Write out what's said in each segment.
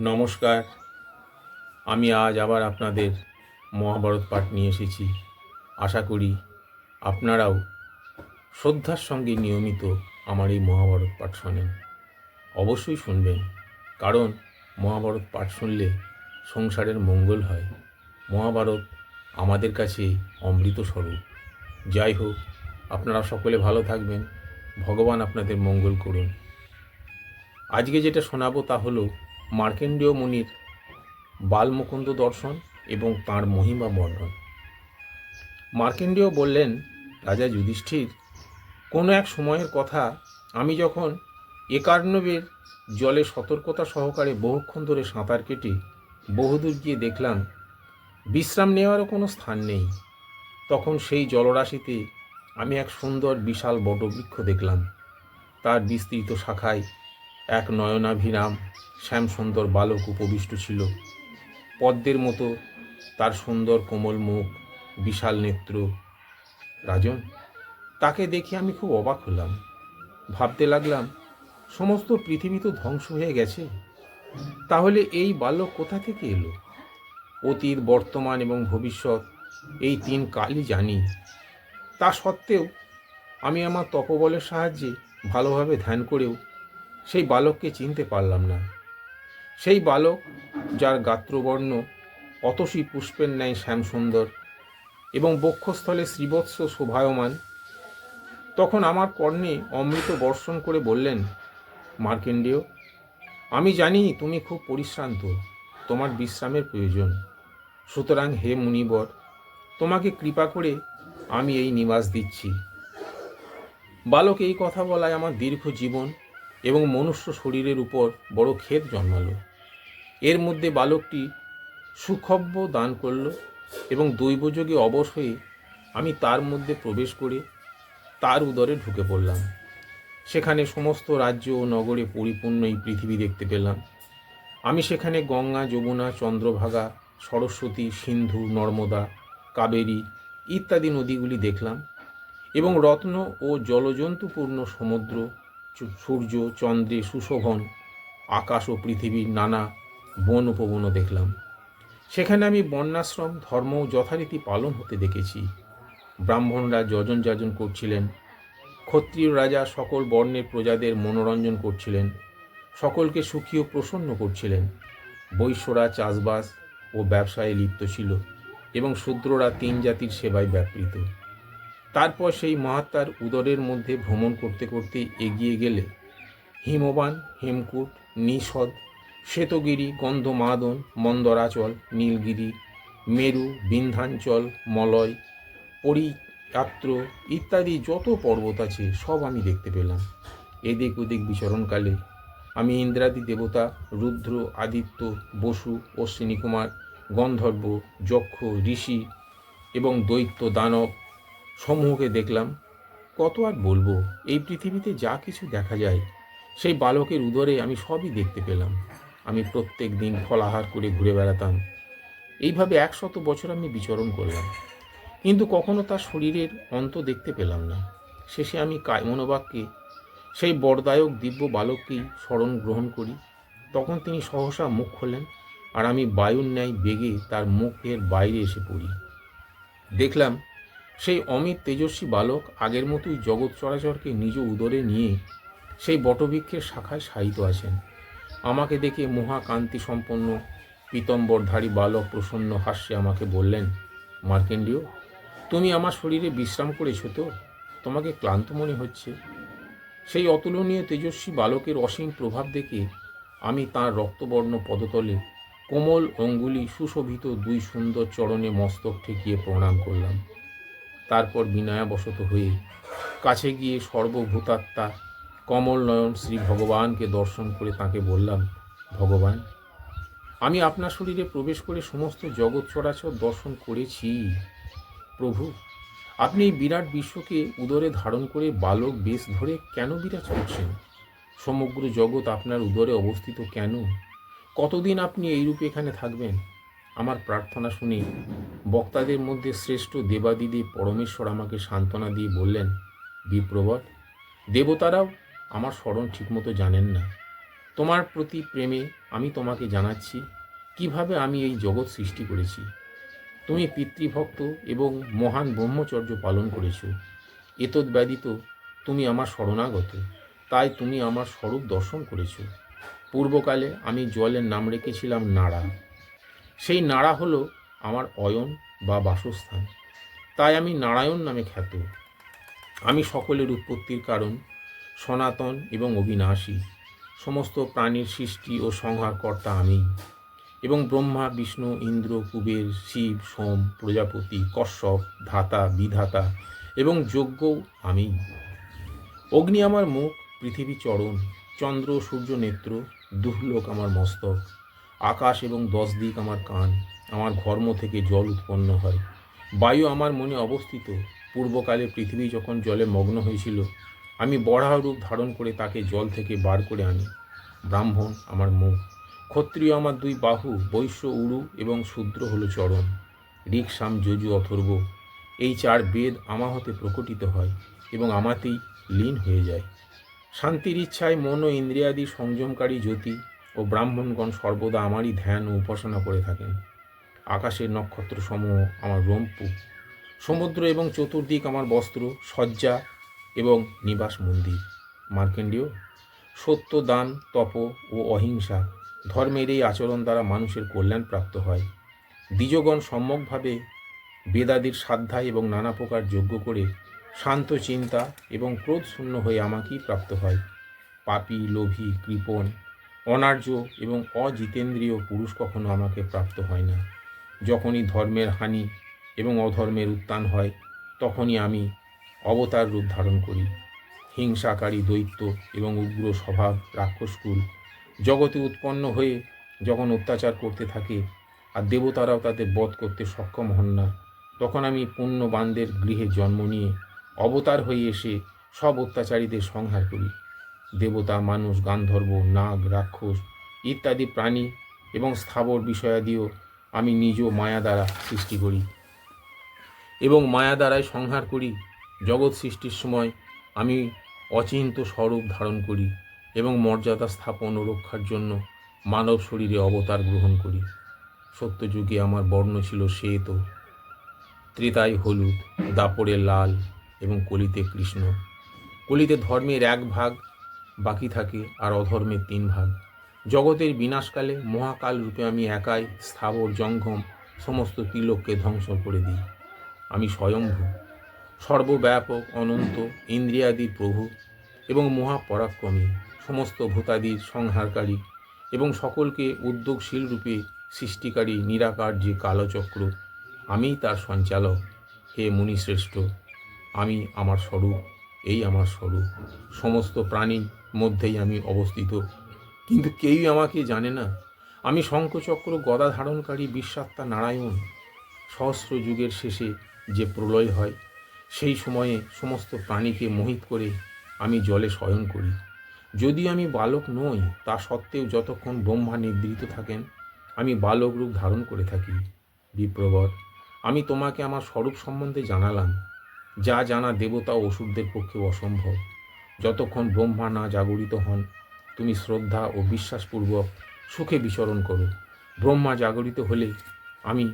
নমস্কার। আমি আজ আবার আপনাদের মহাভারত পাঠ নিয়ে এসেছি। আশা করি আপনারাও শ্রদ্ধার সঙ্গে নিয়মিত আমার এই মহাভারত পাঠ শোনেন। অবশ্যই শুনবেন, কারণ মহাভারত পাঠ শুনলে সংসারের মঙ্গল হয়। মহাভারত আমাদের কাছে অমৃত স্বরূপ। যাই হোক, আপনারা সকলে ভালো থাকবেন। ভগবান আপনাদের মঙ্গল করুন। আজকে যেটা শোনাবো তা হলো মার্কেন্ডীয় মুনির, বালমুকুন্দ দর্শন এবং তাঁর মহিমা বর্ণন। মার্কেন্ডীয় বললেন, রাজা যুধিষ্ঠির, কোনো এক সময়ের কথা আমি যখন একার্ণবের জলে সতর্কতা সহকারে বহুক্ষণ ধরে সাঁতার কেটে বহুদূর গিয়ে দেখলাম, বিশ্রাম নেওয়ারও কোনো স্থান নেই। তখন সেই জলরাশিতে আমি এক সুন্দর বিশাল বটবৃক্ষ দেখলাম। তার বিস্তৃত শাখায় এক নয়নাভিরাম শ্যামসুন্দর বালক উপবিষ্ট ছিল। পদ্মের মতো তার সুন্দর কোমল মুখ, বিশাল নেত্র। রাজন, তাকে দেখে আমি খুব অবাক হলাম। ভাবতে লাগলাম, সমস্ত পৃথিবী তো ধ্বংস হয়ে গেছে। তাহলে এই বালক কোথা থেকে এলো? অতীত, বর্তমান এবং ভবিষ্যৎ, এই তিন কালই জানি। তা সত্ত্বেও আমি আমার তপবলের সাহায্যে ভালোভাবে ধ্যান করেও সেই বালককে চিনতে পারলাম না। সেই বালক, যার গাত্রবর্ণ অতসী পুষ্পের ন্যায় শ্যামসুন্দর এবং বক্ষস্থলে শ্রীবৎস শোভায়মান, তখন আমার কর্ণে অমৃত বর্ষণ করে বললেন, মার্কেন্ডেয়, আমি জানি তুমি খুব পরিশ্রান্ত, তোমার বিশ্রামের প্রয়োজন। সুতরাং হে মুনিবর, তোমাকে কৃপা করে আমি এই নিবাস দিচ্ছি। বালক এই কথা বলায় আমার দীর্ঘ জীবন এবং মনুষ্য শরীরের উপর বড় ক্ষেত জন্মালো। এর মধ্যে বালকটি সুখব্য দান করল এবং দৈবযোগে অবশ হয়ে আমি তার মধ্যে প্রবেশ করে তার উদরে ঢুকে পড়লাম। সেখানে সমস্ত রাজ্য ও নগরে পরিপূর্ণ এই পৃথিবী দেখতে পেলাম। আমি সেখানে গঙ্গা, যমুনা, চন্দ্রভাগা, সরস্বতী, সিন্ধু, নর্মদা, কাবেরী ইত্যাদি নদীগুলি দেখলাম এবং রত্ন ও জলজন্তুপূর্ণ সমুদ্র সূর্য, চন্দ্রে সুশোভন, আকাশ ও পৃথিবীর নানা বন উপবনও দেখলাম। সেখানে আমি বন্যাশ্রম, ধর্ম যথারীতি পালন হতে দেখেছি। ব্রাহ্মণরা যজন যাজন করছিলেন। ক্ষত্রিয় রাজা সকল বর্ণের প্রজাদের মনোরঞ্জন করছিলেন। সকলকে সুখী ও প্রসন্ন করছিলেন। বৈশ্যরা চাষবাস ও ব্যবসায়ে লিপ্ত ছিল এবং শূদ্ররা তিন জাতির সেবায় ব্যাপৃত। তারপর সেই মহাত্মার উদরের মধ্যে ভ্রমণ করতে করতে এগিয়ে গেলে হিমবান, হেমকূট, নিষদ, শ্বেতগিরি, গন্ধমাদন, মন্দরাচল, নীলগিরি, মেরু, বিন্ধ্যাঞ্চল, মলয়, পরিয়াত্র ইত্যাদি যত পর্বত আছে সব আমি দেখতে পেলাম। এদিক ওদিক বিচরণকালে আমি ইন্দ্রাদি দেবতা, রুদ্র, আদিত্য, বসু, অশ্বিনীকুমার, গন্ধর্ব, যক্ষ, ঋষি এবং দৈত্য, দানব সমূহকে দেখলাম, কত আর বলব, এই পৃথিবীতে যা কিছু দেখা যায়, সেই বালকের উদরে আমি সবই দেখতে পেলাম। আমি প্রত্যেক দিন ফলাহার করে ঘুরে বেড়াতাম। এইভাবে একশত বছর আমি বিচরণ করলাম। কিন্তু কখনো তার শরীরের অন্ত দেখতে পেলাম না। শেষে আমি কায়মনোবাক্যে, সেই বরদায়ক দিব্য বালককেই স্মরণ গ্রহণ করি। তখন তিনি সহসা মুখ খোলেন আর আমি বায়ুর ন্যায় বেগে তার মুখের বাইরে এসে পড়ি। দেখলাম সেই অমিত তেজস্বী বালক আগের মতোই জগৎ চরাচরকে নিজ উদরে নিয়ে সেই বটবৃক্ষের শাখায় শায়িত আছেন। আমাকে দেখে মহাকান্তি সম্পন্ন পীতম্বরধারী বালক প্রসন্ন হাস্যে আমাকে বললেন মার্কেন্ডীয় তুমি আমার শরীরে বিশ্রাম করেছ তো? তোমাকে ক্লান্ত মনে হচ্ছে? সেই অতুলনীয় তেজস্বী বালকের অসীম প্রভাব দেখে আমি তার রক্তবর্ণ পদতলে কোমল অঙ্গুলি সুশোভিত দুই সুন্দর চরণে মস্তক ঠেকিয়ে প্রণাম করলাম। তারপর বিনয়াবশত হয়ে কাছে গিয়ে সর্বভূতাত্মা কমল নয়ন শ্রী ভগবানকে দর্শন করে তাকে বললাম, ভগবান, আমি আপনার শরীরে প্রবেশ করে সমস্ত জগৎ চরাচর দর্শন করেছি। প্রভু, আপনি এই বিরাট বিশ্বকে উদরে ধারণ করে বালক বেশ ধরে কেন বিরাজ করছেন? সমগ্র জগৎ আপনার উদরে অবস্থিত কেন? কতদিন আপনি এই রূপে এখানে থাকবেন? আমার প্রার্থনা শুনে, বক্তাদের মধ্যে শ্রেষ্ঠ দেবাদিদেব পরমেশ্বর আমাকে সান্ত্বনা দিয়ে বললেন, বিপ্রবর, দেবতারাও আমার স্মরণ ঠিকমতো জানেন না। তোমার প্রতি প্রেমে আমি তোমাকে জানাচ্ছি, কীভাবে আমি এই জগৎ সৃষ্টি করেছি। তুমি পিতৃভক্ত এবং মহান ব্রহ্মচর্য পালন করেছ। এতদ ব্যতীত তুমি আমার শরণাগত, তাই তুমি আমার স্বরূপ দর্শন করেছ। পূর্বকালে আমি জলের নাম রেখেছিলাম নাড়া। সেই নাড়া হলো আমার অয়ন বা বাসস্থান। তাই আমি নারায়ণ নামে খ্যাত। আমি সকলের উৎপত্তির কারণ, সনাতন এবং অবিনাশী। সমস্ত প্রাণীর সৃষ্টি ও সংহারকর্তা আমি এবং ব্রহ্মা, বিষ্ণু, ইন্দ্র, কুবের, শিব, সোম, প্রজাপতি, কশ্যপ, ধাতা, বিধাতা এবং যজ্ঞও আমি অগ্নি আমার মুখ, পৃথিবী চরণ, চন্দ্র, সূর্য নেত্র দুহলোক আমার মস্তক। আকাশ এবং দশ দিক আমার কান, আমার ঘর্ম থেকে জল উৎপন্ন হয়। বায়ু আমার মনে অবস্থিত। পূর্বকালে পৃথিবী যখন জলে মগ্ন হয়েছিল, আমি বড়া রূপ ধারণ করে তাকে জল থেকে বার করে আনি। ব্রাহ্মণ আমার মুখ। ক্ষত্রিয় আমার দুই বাহু, বৈশ্য উরু এবং শূদ্র হল চরণ। ঋক যজু অথর্ব। এই চার বেদ আমা হতে প্রকটিত হয় এবং আমাতেই লীন হয়ে যায়। শান্তির ইচ্ছায় মন ও ইন্দ্রিয়াদি সংযমকারী জ্যোতি। ও ব্রাহ্মণগণ সর্বদা আমারই ধ্যান ও উপাসনা করে থাকেন। আকাশের নক্ষত্র সমূহ আমার রম্পু। সমুদ্র এবং চতুর্দিক আমার বস্ত্র, শয্যা এবং নিবাস মন্দির। মার্কেন্ডীয়, সত্য, দান, তপ ও অহিংসা ধর্মের এই আচরণ দ্বারা মানুষের কল্যাণ প্রাপ্ত হয়। দ্বিজগণ সম্যকভাবে বেদাদির সাধ্যায় এবং নানা প্রকার যজ্ঞ করে শান্ত চিন্তা এবং ক্রোধ শূন্য হয়ে আমাকেই প্রাপ্ত হয়। পাপি, লোভী, কৃপণ অনার্য এবং অজিতেন্দ্রীয় পুরুষ কখনো আমাকে প্রাপ্ত হয় না। যখনই ধর্মের হানি এবং অধর্মের উত্থান হয়, তখনই আমি অবতার রূপ ধারণ করি। হিংসাকারী দৈত্য এবং উগ্র স্বভাব রাক্ষসকুল জগতে উৎপন্ন হয়ে যখন অত্যাচার করতে থাকে আর দেবতারাও তাদের বধ করতে সক্ষম হন না, তখন আমি পুণ্যবানদের গৃহে জন্ম নিয়ে অবতার হয়ে এসে সব অত্যাচারীদের সংহার করি। দেবতা, মানুষ, গান্ধর্ব, নাগ, রাক্ষস ইত্যাদি প্রাণী এবং স্থাবর বিষয়াদিও আমি নিজ মায়া দ্বারা সৃষ্টি করি এবং মায়া দ্বারাই সংহার করি। জগৎ সৃষ্টির সময় আমি অচিন্ত স্বরূপ ধারণ করি এবং মর্যাদা স্থাপন ও রক্ষার জন্য মানব শরীরে অবতার গ্রহণ করি। সত্যযুগে আমার বর্ণ ছিল শ্বেত, ত্রেতায় হলুদ দাপড়ে লাল এবং কলিতে কৃষ্ণ। কলিতে ধর্মের এক ভাগ বাকি থাকে আর অধর্মের তিন ভাগ। জগতের বিনাশকালে মহাকাল রূপে আমি একাই স্থাবর জঙ্গম সমস্ত তিলককে ধ্বংস করে দিই। আমি স্বয়ম্ভু, সর্বব্যাপক, অনন্ত, ইন্দ্রিয়াদি প্রভু এবং মহাপরাক্রমী, সমস্ত ভূতাদির সংহারকারী এবং সকলকে উদ্যোগশীল রূপে সৃষ্টিকারী নিরাকার যে কালচক্র। আমিই তার সঞ্চালক। হে মুনিশ্রেষ্ঠ, আমি আমার স্বরূপ, এই আমার স্বরূপ। সমস্ত প্রাণীর মধ্যেই আমি অবস্থিত। কিন্তু কেউই আমাকে জানে না। আমি শঙ্খচক্র, গদা ধারণকারী বিশ্বাত্মা নারায়ণ, সহস্র যুগের শেষে যে প্রলয় হয়, সেই সময়ে সমস্ত প্রাণীকে মোহিত করে আমি জলে শয়ন করি। যদি আমি বালক নই, তা সত্ত্বেও যতক্ষণ ব্রহ্মা নির্দিত থাকেন, আমি বালক রূপ ধারণ করে থাকি। বিপ্রবর আমি তোমাকে আমার স্বরূপ সম্বন্ধে জানালাম। যা জানা দেবতা ও অসুরদের পক্ষে অসম্ভব। যতক্ষণ ব্রহ্মা না জাগরিত হন, তুমি শ্রদ্ধা ও বিশ্বাসপূর্বক সুখে বিচরণ করো। ব্রহ্মা জাগরিত হলে আমি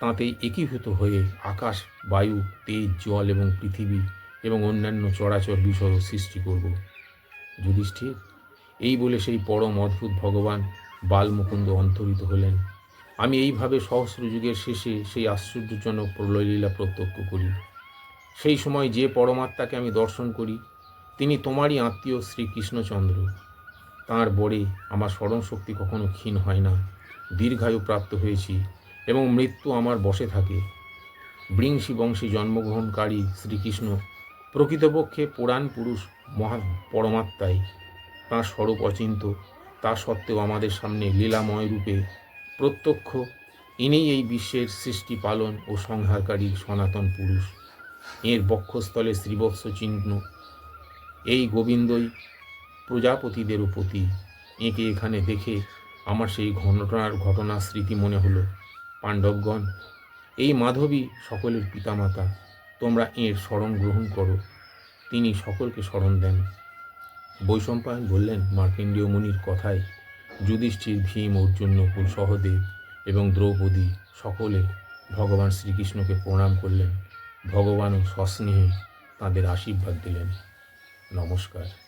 তাঁতেই একীভূত হয়ে আকাশ, বায়ু, তেজ, জল এবং পৃথিবী এবং অন্যান্য চরাচর বিষয় সৃষ্টি করব। যুধিষ্ঠির, এই বলে সেই পরম অদ্ভুত ভগবান বালমুকুন্দ অন্তরিত হলেন। আমি এইভাবে সহস্র যুগের শেষে সেই আশ্চর্যজনক প্রলয়লীলা প্রত্যক্ষ করি। সেই সময় যে পরমাত্মাকে আমি দর্শন করি তিনি তোমারই আত্মীয় শ্রীকৃষ্ণচন্দ্র। তাঁর বরে আমার স্মরণশক্তি কখনো ক্ষীণ হয় না। দীর্ঘায়ু প্রাপ্ত হয়েছি এবং মৃত্যু আমার বসে থাকে। বৃংশী বংশী জন্মগ্রহণকারী শ্রীকৃষ্ণ প্রকৃতপক্ষে পুরাণ পুরুষ মহা পরমাত্মাই। তাঁর স্বরূপ অচিন্ত। তা সত্ত্বেও আমাদের সামনে লীলাময় রূপে প্রত্যক্ষ। ইনিই এই বিশ্বের সৃষ্টি, পালন ও সংহারকারী সনাতন পুরুষ। এর বক্ষস্থলে শ্রীবৎস চিহ্ন এই গোবিন্দই প্রজাপতিদের প্রতি এঁকে এখানে দেখে আমার সেই ঘটনার ঘটনা স্মৃতি মনে হলো। পাণ্ডবগণ, এই মাধবী সকলের পিতামাতা, তোমরা এর স্মরণ গ্রহণ করো। তিনি সকলকে স্মরণ দেন। বৈশম্পায়ন বললেন মার্কেন্ডীয় মুনির কথায়, যুধিষ্ঠির ভীম, অর্জুন, নকুল, সহদেব এবং দ্রৌপদী সকলে ভগবান শ্রীকৃষ্ণকে প্রণাম করলেন। ভগবানও সস্নেহে তাদের আশীর্বাদ দিলেন। নমস্কার।